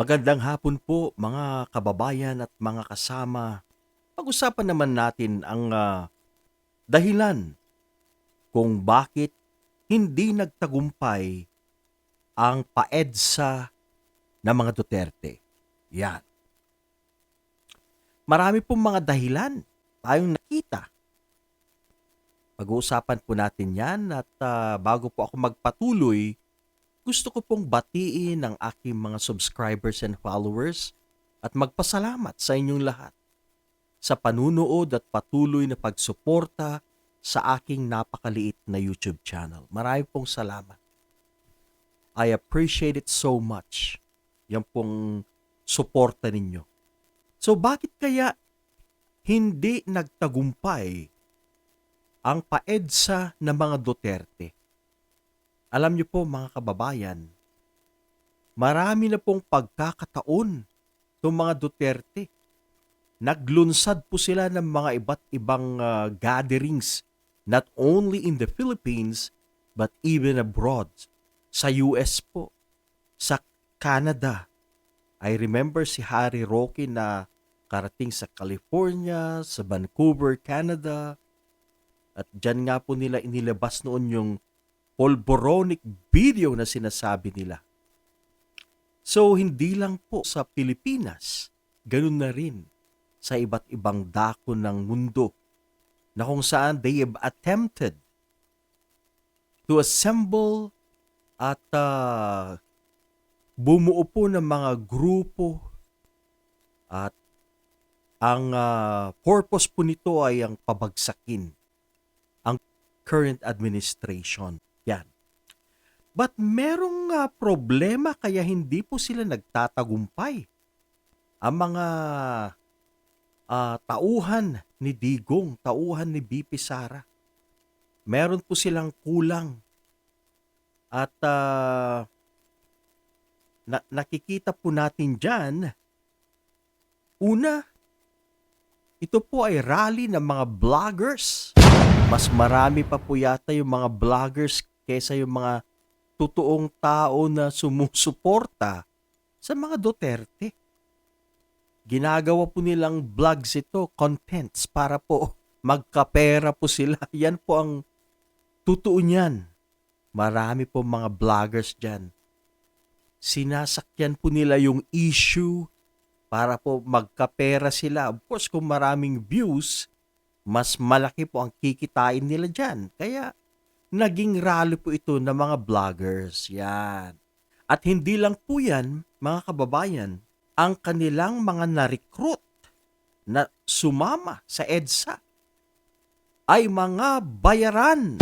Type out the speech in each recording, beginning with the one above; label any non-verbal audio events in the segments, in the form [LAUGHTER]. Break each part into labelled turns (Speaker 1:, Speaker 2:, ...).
Speaker 1: Magandang hapon po mga kababayan at mga kasama. Pag-usapan naman natin ang ah, dahilan kung bakit hindi nagtagumpay ang paedsa ng mga Duterte. Yan. Marami pong mga dahilan tayong nakita. Pag-uusapan po natin yan at ah, bago po ako magpatuloy, gusto ko pong batiin ang aking mga subscribers and followers at magpasalamat sa inyong lahat sa panunood at patuloy na pagsuporta sa aking napakaliit na YouTube channel. Marami pong salamat. I appreciate it so much. Yan pong suporta ninyo. So bakit kaya hindi nagtagumpay ang paedsa ng mga Duterte? Alam niyo po mga kababayan, marami na pong pagkakataon itong mga Duterte. Naglunsad po sila ng mga iba't ibang ah, gatherings not only in the Philippines but even abroad. Sa US po, sa Canada. I remember si Harry Roque na karating sa California, sa Vancouver, Canada. At dyan nga po nila inilabas noon yung polboronic video na sinasabi nila. So, hindi lang po sa Pilipinas, ganun na rin sa iba't ibang dako ng mundo na kung saan they have attempted to assemble at ah, bumuo po ng mga grupo at ang ah, purpose po nito ay ang pabagsakin ang current administration. Yan. But merong ah, problema kaya hindi po sila nagtatagumpay. Ang mga ah, tauhan ni Digong, tauhan ni BP Sara. Meron po silang kulang. At ah, na- nakikita po natin dyan, una, ito po ay rally ng mga vloggers. Mas marami pa po yata yung mga vloggers kaysa yung mga totoong tao na sumusuporta sa mga Duterte. Ginagawa po nilang vlogs ito, contents, para po magkapera po sila. [LAUGHS] Yan po ang totoo niyan. Marami po mga vloggers dyan. Sinasakyan po nila yung issue para po magkapera sila. Of course, kung maraming views, mas malaki po ang kikitain nila dyan. Kaya, naging rally po ito ng mga vloggers. Yan. At hindi lang po yan, mga kababayan, ang kanilang mga na-recruit na sumama sa EDSA ay mga bayaran.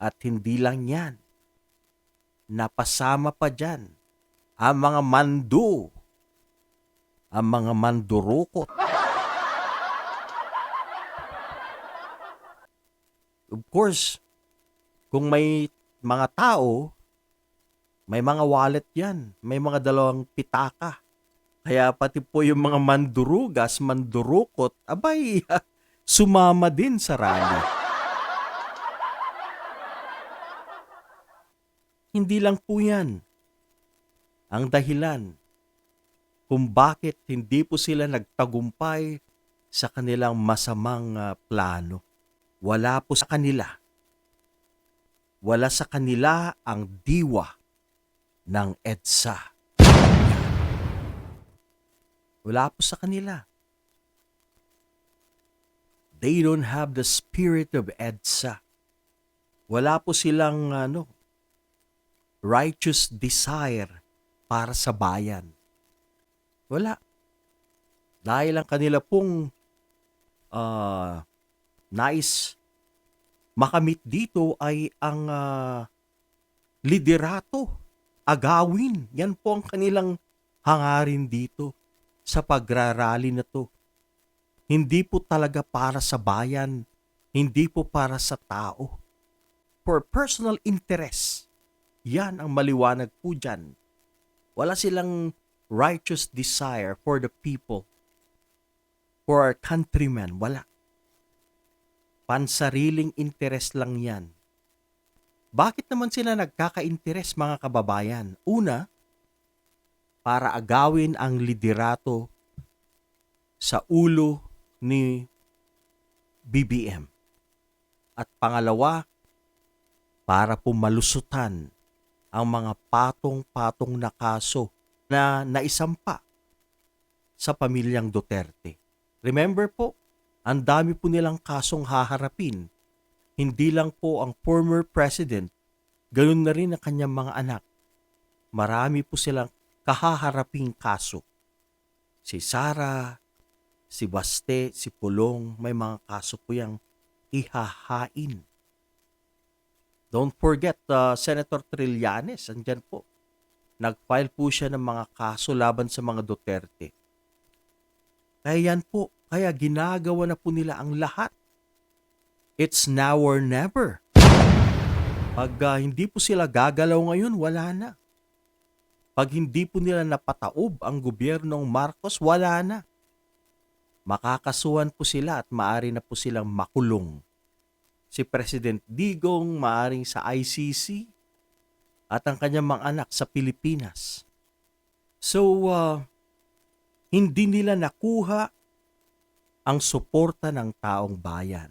Speaker 1: At hindi lang yan. Napasama pa dyan ang mga mando, ang mga mandurukot. Of course, kung may mga tao, may mga wallet yan. May mga dalawang pitaka. Kaya pati po yung mga mandurugas, mandurukot, abay, [LAUGHS] sumama din sa rally. Hindi lang po yan ang dahilan kung bakit hindi po sila nagtagumpay sa kanilang masamang ah, plano. Wala po sa kanila. Wala sa kanila ang diwa ng EDSA. Wala po sa kanila. They don't have the spirit of EDSA. Wala po silang ano, righteous desire para sa bayan. Wala. Dahil ang kanila pong ah, nais makamit dito ay ang ah, liderato, agawin. Yan po ang kanilang hangarin dito sa pagrarally na to. Hindi po talaga para sa bayan, hindi po para sa tao. For personal interest. Yan ang maliwanag po dyan. Wala silang righteous desire for the people, for our countrymen. Wala. Pansariling interest lang yan. Bakit naman sila nagkaka-interest mga kababayan? Una, para agawin ang liderato sa ulo ni BBM. At pangalawa, para pumalusutan ang mga patong-patong na kaso na naisampa sa pamilyang Duterte. Remember po, ang dami po nilang kasong haharapin. Hindi lang po ang former president, ganun na rin ang kanyang mga anak. Marami po silang kahaharaping kaso. Si Sara, si Baste, si Pulong, may mga kaso po yung ihahain. Don't forget uh, Senator Trillanes, andyan po. Nag-file po siya ng mga kaso laban sa mga Duterte. Kaya yan po, kaya ginagawa na po nila ang lahat. It's now or never. Pag uh, hindi po sila gagalaw ngayon, wala na. Pag hindi po nila napataob ang gobyernong Marcos, wala na. Makakasuhan po sila at maari na po silang makulong. Si President Digong maaring sa ICC at ang kanyang mga anak sa Pilipinas. So, uh, hindi nila nakuha ang suporta ng taong bayan.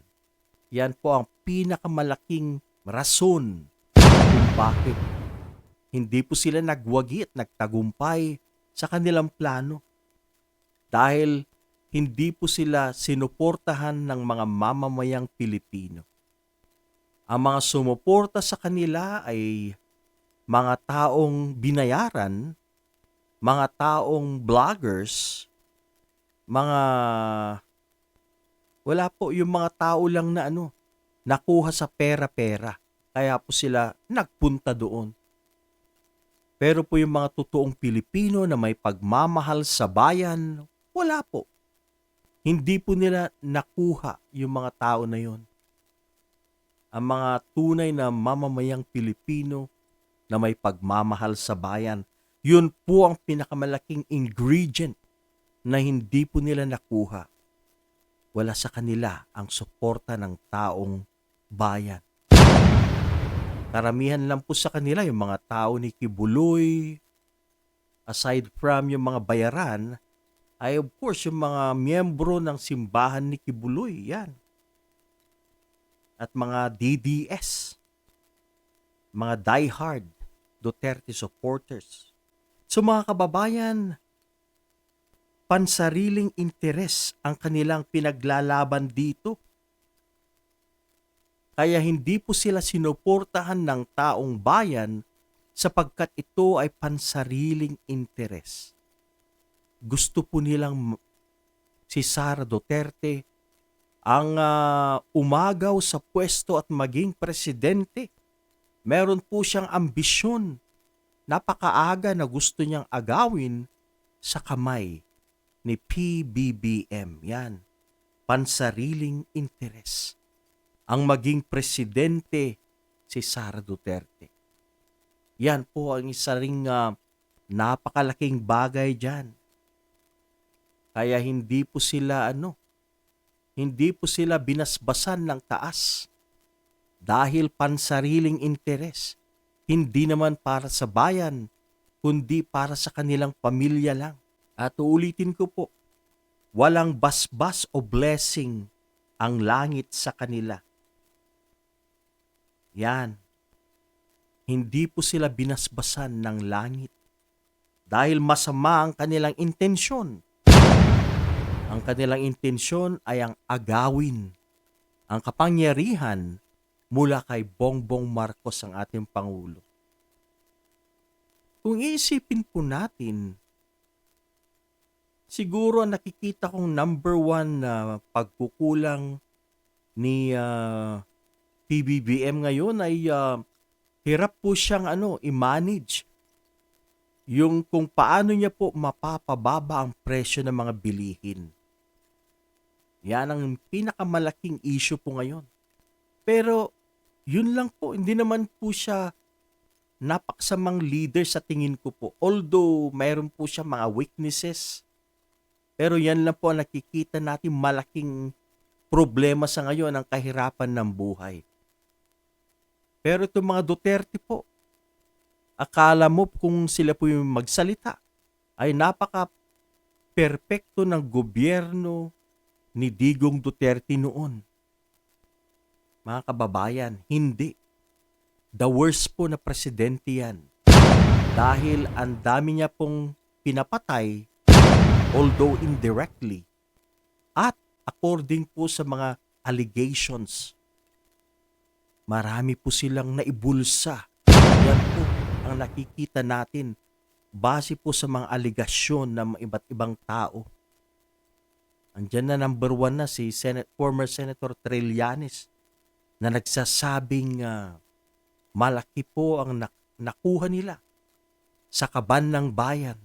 Speaker 1: Yan po ang pinakamalaking rason kung bakit hindi po sila nagwagi at nagtagumpay sa kanilang plano. Dahil hindi po sila sinuportahan ng mga mamamayang Pilipino. Ang mga sumuporta sa kanila ay mga taong binayaran, mga taong vloggers, mga wala po yung mga tao lang na ano, nakuha sa pera-pera. Kaya po sila nagpunta doon. Pero po yung mga totoong Pilipino na may pagmamahal sa bayan, wala po. Hindi po nila nakuha yung mga tao na yon. Ang mga tunay na mamamayang Pilipino na may pagmamahal sa bayan, yun po ang pinakamalaking ingredient na hindi po nila nakuha. Wala sa kanila ang suporta ng taong bayan. Karamihan lang po sa kanila yung mga tao ni Kibuloy, aside from yung mga bayaran, ay of course yung mga miyembro ng simbahan ni Kibuloy, yan. At mga DDS, mga diehard Duterte supporters. So mga kababayan, pansariling interes ang kanilang pinaglalaban dito. Kaya hindi po sila sinuportahan ng taong bayan sapagkat ito ay pansariling interes. Gusto po nilang si Sara Duterte ang uh, umagaw sa pwesto at maging presidente. Meron po siyang ambisyon. Napakaaga na gusto niyang agawin sa kamay ni PBBM. Yan, pansariling interes ang maging presidente si Sara Duterte. Yan po ang isa ring uh, napakalaking bagay dyan. Kaya hindi po sila ano, hindi po sila binasbasan ng taas dahil pansariling interes. Hindi naman para sa bayan, kundi para sa kanilang pamilya lang. At uulitin ko po, walang basbas o blessing ang langit sa kanila yan. Hindi po sila binasbasan ng langit dahil masama ang kanilang intensyon. Ang kanilang intensyon ay ang agawin ang kapangyarihan mula kay Bongbong Marcos ang ating Pangulo. Kung iisipin po natin, siguro nakikita kong number one na pagkukulang ni uh, PBBM ngayon ay uh, hirap po siyang ano, i-manage yung kung paano niya po mapapababa ang presyo ng mga bilihin. Yan ang pinakamalaking issue po ngayon. Pero yun lang po, hindi naman po siya napaksamang leader sa tingin ko po. Although mayroon po siya mga weaknesses, pero yan lang po ang nakikita natin malaking problema sa ngayon ang kahirapan ng buhay. Pero itong mga Duterte po, akala mo kung sila po yung magsalita, ay napaka perpekto ng gobyerno ni Digong Duterte noon. Mga kababayan, hindi. The worst po na presidente yan. Dahil ang dami niya pong pinapatay, although indirectly, at according po sa mga allegations, marami po silang naibulsa. Yan po ang nakikita natin base po sa mga aligasyon ng iba't ibang tao. Andyan na number one na si Senate, former Senator Trillanes na nagsasabing ah, malaki po ang nak- nakuha nila sa kaban ng bayan,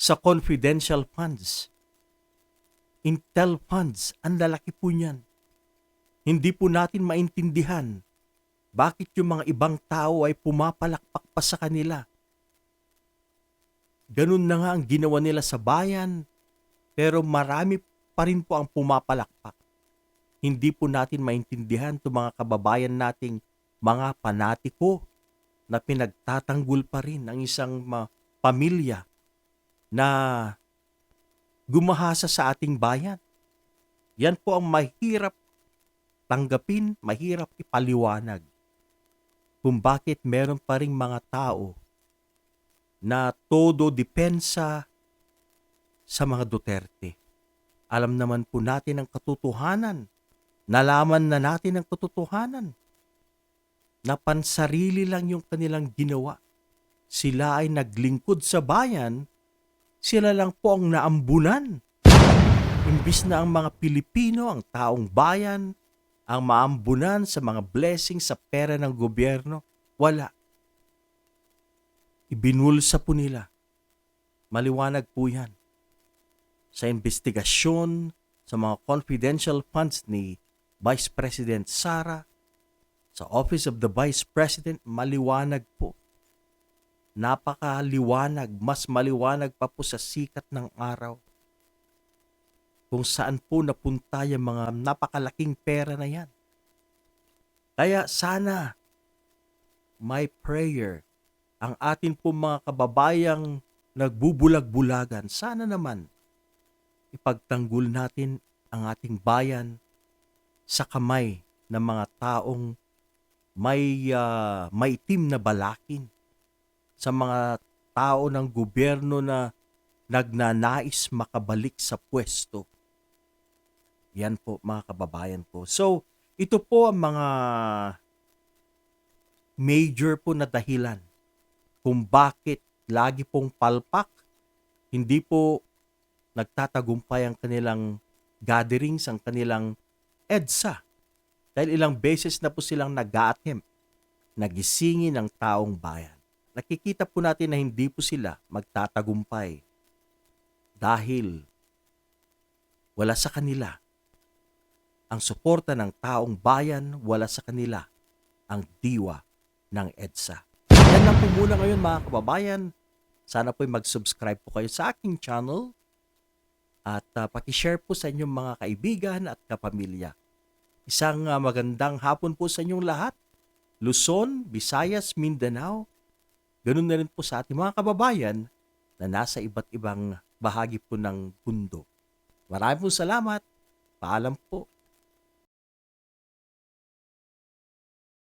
Speaker 1: sa confidential funds, intel funds, ang lalaki po niyan. Hindi po natin maintindihan bakit yung mga ibang tao ay pumapalakpak pa sa kanila. Ganun na nga ang ginawa nila sa bayan, pero marami pa rin po ang pumapalakpak. Hindi po natin maintindihan itong mga kababayan nating mga panatiko na pinagtatanggol pa rin ang isang pamilya na gumahasa sa ating bayan. Yan po ang mahirap tanggapin, mahirap ipaliwanag kung bakit meron pa ring mga tao na todo depensa sa mga Duterte. Alam naman po natin ang katotohanan. Nalaman na natin ang katotohanan. Na pansarili lang yung kanilang ginawa. Sila ay naglingkod sa bayan, sila lang po ang naambunan. Imbis na ang mga Pilipino, ang taong bayan, ang maambunan sa mga blessings sa pera ng gobyerno, wala. Ibinulsa po nila. Maliwanag po yan. Sa investigasyon, sa mga confidential funds ni Vice President Sara, sa Office of the Vice President, maliwanag po. Napakaliwanag, mas maliwanag pa po sa sikat ng araw kung saan po napunta yung mga napakalaking pera na yan. Kaya sana, my prayer, ang atin po mga kababayang nagbubulag-bulagan, sana naman ipagtanggol natin ang ating bayan sa kamay ng mga taong may ah, maitim na balakin sa mga tao ng gobyerno na nagnanais makabalik sa pwesto. Yan po mga kababayan ko. So, ito po ang mga major po na dahilan kung bakit lagi pong palpak, hindi po nagtatagumpay ang kanilang gatherings, ang kanilang EDSA. Dahil ilang beses na po silang nag-attempt nagisingin ng taong bayan. Nakikita po natin na hindi po sila magtatagumpay dahil wala sa kanila ang suporta ng taong bayan, wala sa kanila ang diwa ng EDSA. Yan lang po muna ngayon mga kababayan. Sana po'y mag-subscribe po kayo sa aking channel at uh, pakishare po sa inyong mga kaibigan at kapamilya. Isang ah, magandang hapon po sa inyong lahat. Luzon, Visayas, Mindanao. Ganun na rin po sa ating mga kababayan na nasa iba't ibang bahagi po ng mundo. Maraming po salamat. Paalam po.